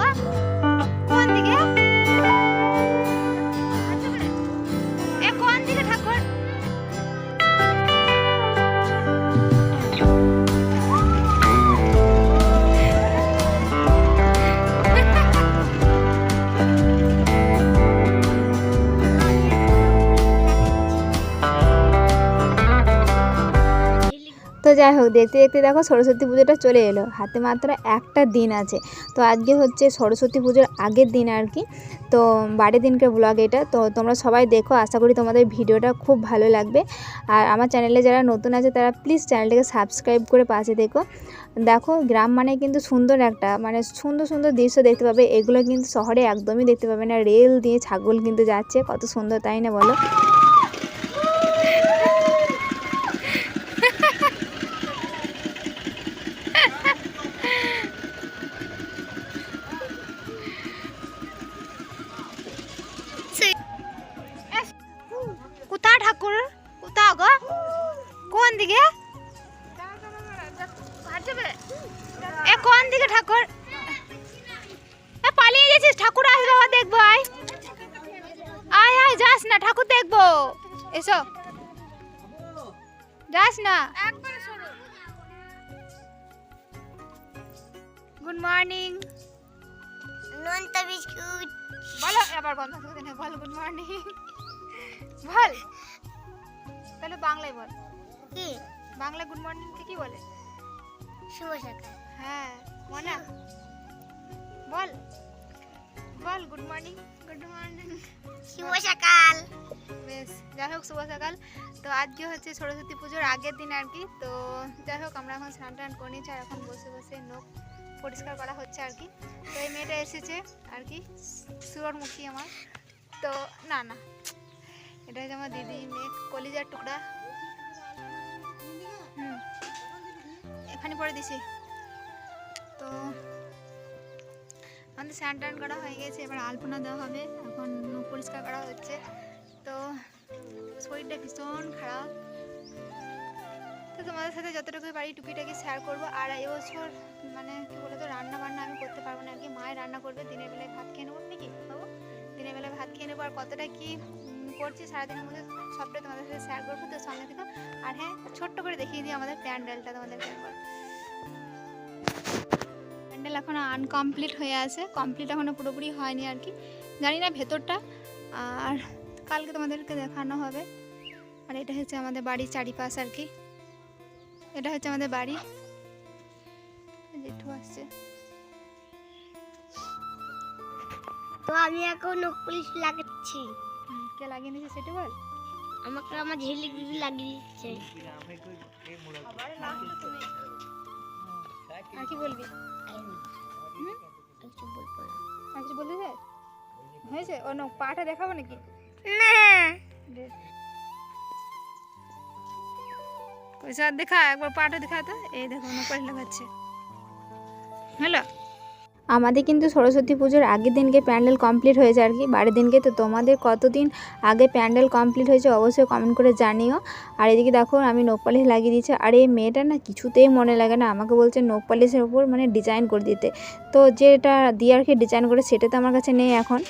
啊。যাই হোক, দেখতে দেখতে দেখো সরস্বতী পুজোটা চলে এলো। হাতে মাত্র একটা দিন আছে। তো আজকে হচ্ছে সরস্বতী পুজোর আগের দিন আর কি। তো বাড়ির দিনকে ব্লগ এটা। তো তোমরা সবাই দেখো, আশা করি তোমাদের ভিডিওটা খুব ভালো লাগবে। আর আমার চ্যানেলে যারা নতুন আছে, তারা প্লিজ চ্যানেলটাকে সাবস্ক্রাইব করে পাশে দেখো। দেখো, গ্রাম মানে কিন্তু সুন্দর একটা মানে সুন্দর সুন্দর দৃশ্য দেখতে পাবে। এগুলো কিন্তু শহরে একদমই দেখতে পাবে না। রেল দিয়ে ছাগল কিন্তু যাচ্ছে, কত সুন্দর, তাই না বলো? দেখব এসো। যাস না। গুড মর্নিং নোনতা বিস্কুট। বলো এবার বন্ধ করে না বল গুড মর্নিং বল। তাহলে বাংলায় বল। কি? বাংলা গুড মর্নিং কে কি বলে? শুভ সকাল। হ্যাঁ মনা বল গুড মর্নিং গুড মর্নিং শুভ সকাল বেশ যাই হোক শুভ সকাল তো আজকে হচ্ছে সরস্বতী পুজোর আগের দিন আর কি। তো যাই হোক আমরা এখন স্নান টান করে নিচ্ছি আর এখন বসে বসে নখ পরিষ্কার করা হচ্ছে আর কি। তো এই মেয়েটা এসেছে আর কি সুরমুখী আমার। তো না না। এটা হচ্ছে আমার দিদি মেয়ে কলিজার টুকরা। হুম। এখানে পরে দিছি। তো আমাদের স্নান টান করা হয়ে গেছে, এবার আলপনা দেওয়া হবে। এখন মুখ পরিষ্কার করা হচ্ছে। তো শরীরটা ভীষণ খারাপ। তো তোমাদের সাথে যতটুকু পারি টুকিটাকি শেয়ার করব। আর এবছর মানে কি বলতো রান্না বান্না আমি করতে পারব না আর কি। মায়ের রান্না করবে, দিনের বেলায় ভাত খেয়ে নেব। নাকি বাবু? দিনের বেলায় ভাত খেয়ে নেব। আর কতটা কি করছি সারাদিনের মধ্যে সবটাই তোমাদের সাথে শেয়ার করব। তো সঙ্গে থেকে। আর হ্যাঁ ছোট্ট করে দেখিয়ে দিই আমাদের প্যান্ডেলটা তোমাদের একবার প্যান্ডেল এখনও আনকমপ্লিট হয়ে আছে। কমপ্লিট এখনও পুরোপুরি হয়নি আর কি। জানি না ভেতরটা। আর কালকে তোমাদেরকে দেখানো হবে। আর এটা হচ্ছে আমাদের বাড়ির চারিপাশ আর কি। এটা হচ্ছে আমাদের বাড়ি। জেঠু আসছে। তো আমি এখন পুলিশ লাগাচ্ছি। কে লাগিয়ে নিয়েছে সেটা বল। আমাকে আমার ঝিলি দিদি লাগিয়ে দিচ্ছে। আর কি বলবি? হুম? কিছু বলব না। আর কিছু বলতে চাই হয়েছে? ও নো পাটা দেখাবো নাকি? না। পয়সা দেখা একবার পাটা দেখা তো। এই দেখো নকল লাগাচ্ছে। হ্যালো? আমাদের কিন্তু সরস্বতী পুজোর আগের দিনকে প্যান্ডেল কমপ্লিট হয়েছে আর কি। বাড়ির দিনকে তো তোমাদের কতদিন আগে প্যান্ডেল কমপ্লিট হয়েছে অবশ্যই কমেন্ট করে জানিও। আর এদিকে দেখো, আমি নোক পালিশ লাগিয়ে দিয়েছি। আর এই মেয়েটা না কিছুতেই মনে লাগে না। আমাকে বলছে নোক পালিশের উপর মানে ডিজাইন করে দিতে। তো যেটা দিয়ে আর কি ডিজাইন করে সেটা তো আমার কাছে নেই এখন।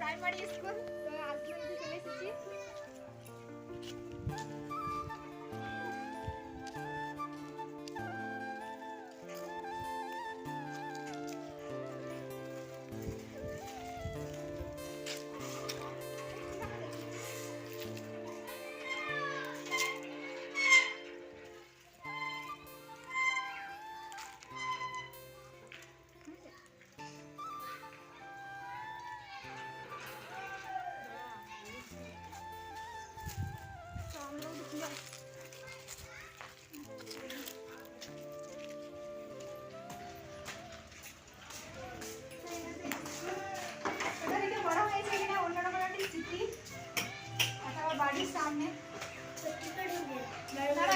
প্রাইমারি স্কুল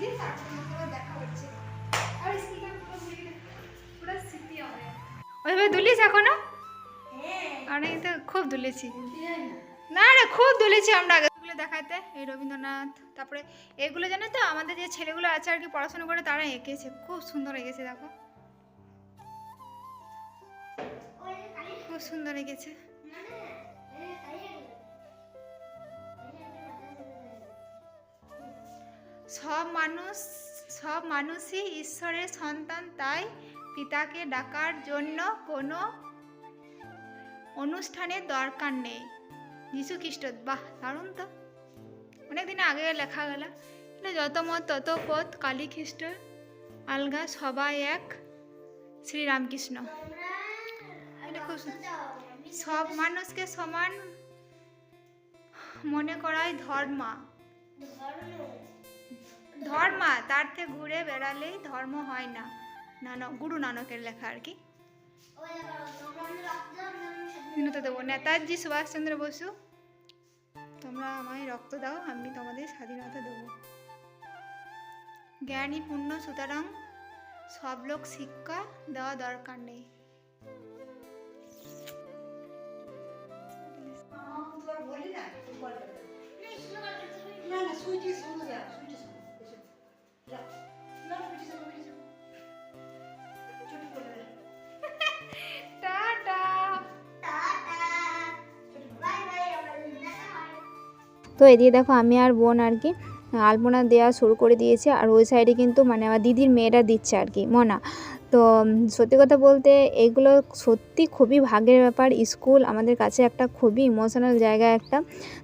আলপনাটা তারপর তোমাকে দেখা হচ্ছে। আর স্কিনটা পুরো ঘুরিয়ে পুরো স্মৃতি হবে। ওইভাবে দুলিস এখনও? হ্যাঁ। আমি তো খুব দুলেছি। না। রে খুব দুলেছি আমরা আগে। দেখাতে এই রবীন্দ্রনাথ তারপরে এগুলো জানো তো আমাদের যে ছেলেগুলো আছে আর কি পড়াশোনা করে তারা এঁকেছে। খুব সুন্দর এঁকেছে দেখো। খুব সুন্দর এঁকেছে। সব মানুষ, সব মানুষই ঈশ্বরের সন্তান, তাই পিতাকে ডাকার জন্য কোনো অনুষ্ঠানের দরকার নেই। যীশু খ্রিস্ট বাহ, দারুণ তো। অনেক দিন আগে লেখা গেল যত মত, তত পথ কালী খ্রিস্ট আলগা, সবাই এক, শ্রীরামকৃষ্ণ। সব মানুষকে সমান মনে করাই ধর্মা। ধর্মা, তার থেকে ঘুরে বেড়ালেই ধর্ম হয় না। নানক, গুরু নানকের লেখা আর কি। নেতাজি সুভাষচন্দ্র বসু, তোমরা আমায় রক্ত দাও, আমি তোমাদের স্বাধীনতা দেবো। জ্ঞানী পূর্ণ সুতরাং সব লোক শিক্ষা দেওয়া দরকার নেই। না না তো এদিকে দেখো আমি আর বোন আর কি, আলপনা দেওয়া শুরু করে দিয়েছে। আর ওই সাইডে কিন্তু মানে আমার দিদির মেয়েরা দিচ্ছে আর কি, মনা। তো সত্যি কথা বলতে এগুলো সত্যি খুবই ভাগের ব্যাপার। স্কুল আমাদের কাছে একটা খুবই ইমোশনাল জায়গা একটা,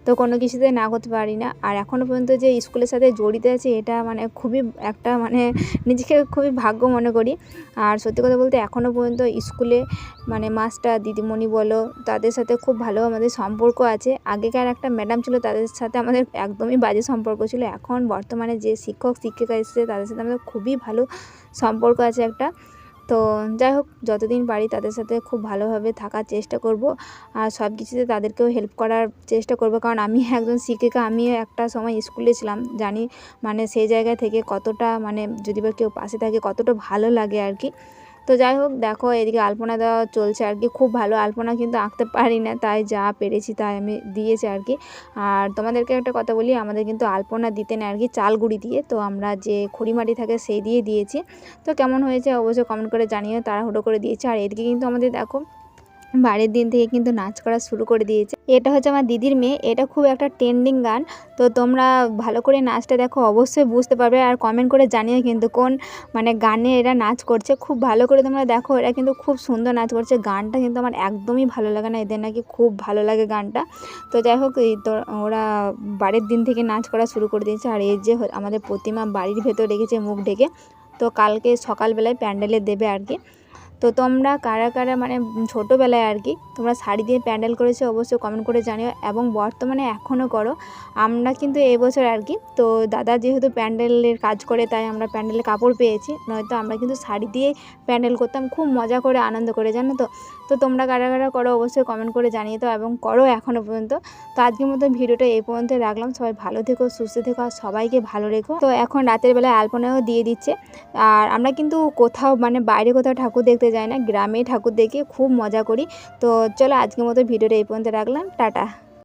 তো কোনো কিছুতে না করতে পারি না। আর এখনও পর্যন্ত যে স্কুলের সাথে জড়িত আছে, এটা মানে খুবই একটা মানে নিজেকে খুবই ভাগ্য মনে করি। আর সত্যি কথা বলতে এখনও পর্যন্ত স্কুলে মানে মাস্টার, দিদিমণি বলো, তাদের সাথে খুব ভালো আমাদের সম্পর্ক আছে। আগেকার একটা ম্যাডাম ছিল, তাদের সাথে আমাদের একদমই বাজে সম্পর্ক ছিল। এখন বর্তমানে যে শিক্ষক, শিক্ষিকা এসেছে, তাদের সাথে আমাদের খুবই ভালো সম্পর্ক আছে একটা। তো যাই হোক, যতদিন পারি তাদের সাথে খুব ভালোভাবে থাকার চেষ্টা করব। আর সব কিছুতে তাদেরকেও হেল্প করার চেষ্টা করব। কারণ আমি একজন শিক্ষিকা, আমিও একটা সময় স্কুলে ছিলাম, জানি মানে সেই জায়গা থেকে কতটা মানে যদি বা কেউ পাশে থাকে কতটা ভালো লাগে আর কি। তো যাই হোক, দেখো এদিকে আলপনা দেওয়া চলছে আর কি। খুব ভালো আলপনা কিন্তু আঁকতে পারি না, তাই যা পেরেছি তাই আমি দিয়েছি আর কি। আর তোমাদেরকে একটা কথা বলি, আমাদের কিন্তু আলপনা দিতে না আর কি চালগুড়ি দিয়ে, তো আমরা যে খড়িমাটি থাকে সেই দিয়ে দিয়েছি। তো কেমন হয়েছে অবশ্যই কমেন্ট করে জানিও, তাড়াহুড়ো করে দিয়েছে। আর এদিকে কিন্তু আমাদের দেখো বাড়ির দিন থেকে কিন্তু নাচ করা শুরু করে দিয়েছে। এটা হচ্ছে আমার দিদির মেয়ে। এটা খুব একটা ট্রেন্ডিং গান। তো তোমরা ভালো করে নাচটা দেখো, অবশ্যই বুঝতে পারবে। আর কমেন্ট করে জানিও কিন্তু কোন মানে গানে এরা নাচ করছে। খুব ভালো করে তোমরা দেখো, এরা কিন্তু খুব সুন্দর নাচ করছে। গানটা কিন্তু আমার একদমই ভালো লাগে না। এদের নাকি খুব ভালো লাগে গানটা। তো যাই হোক, এই তো ওরা বাড়ির দিন থেকে নাচ করা শুরু করে দিয়েছে। আর এই যে আমাদের প্রতিমা বাড়ির ভেতর রেখেছে মুখ ঢেকে। তো কালকে সকালবেলায় প্যান্ডেলে দেবে আর কি। তো তোমরা কারা কারা মানে ছোটোবেলায় আর কি তোমরা শাড়ি দিয়ে প্যান্ডেল করেছ অবশ্যই কমেন্ট করে জানিও এবং বর্তমানে এখনও করো। আমরা কিন্তু এবছর আর কি, তো দাদা যেহেতু প্যান্ডেলের কাজ করে তাই আমরা প্যান্ডেলের কাপড় পেয়েছি, নয়তো আমরা কিন্তু শাড়ি দিয়ে প্যান্ডেল করতাম, খুব মজা করে, আনন্দ করে, জানো তো? তো তোমরা কারা কারা করো অবশ্যই কমেন্ট করে জানিয়ে দাও এবং করো এখনও পর্যন্ত। তো আজকের মতো ভিডিওটা এই পর্যন্ত রাখলাম। সবাই ভালো থেকো, সুস্থ থেকো আর সবাইকে ভালো রেখো। তো এখন রাতের বেলায় আলপনাও দিয়ে দিচ্ছে। আর আমরা কিন্তু কোথাও মানে বাইরে কোথাও ঠাকুর দেখতে যাই না, গ্রামে ঠাকুর দেখে খুব মজা করি। তো চলো আজকের মতো ভিডিওটা এই পর্যন্ত রাখলাম। টাটা।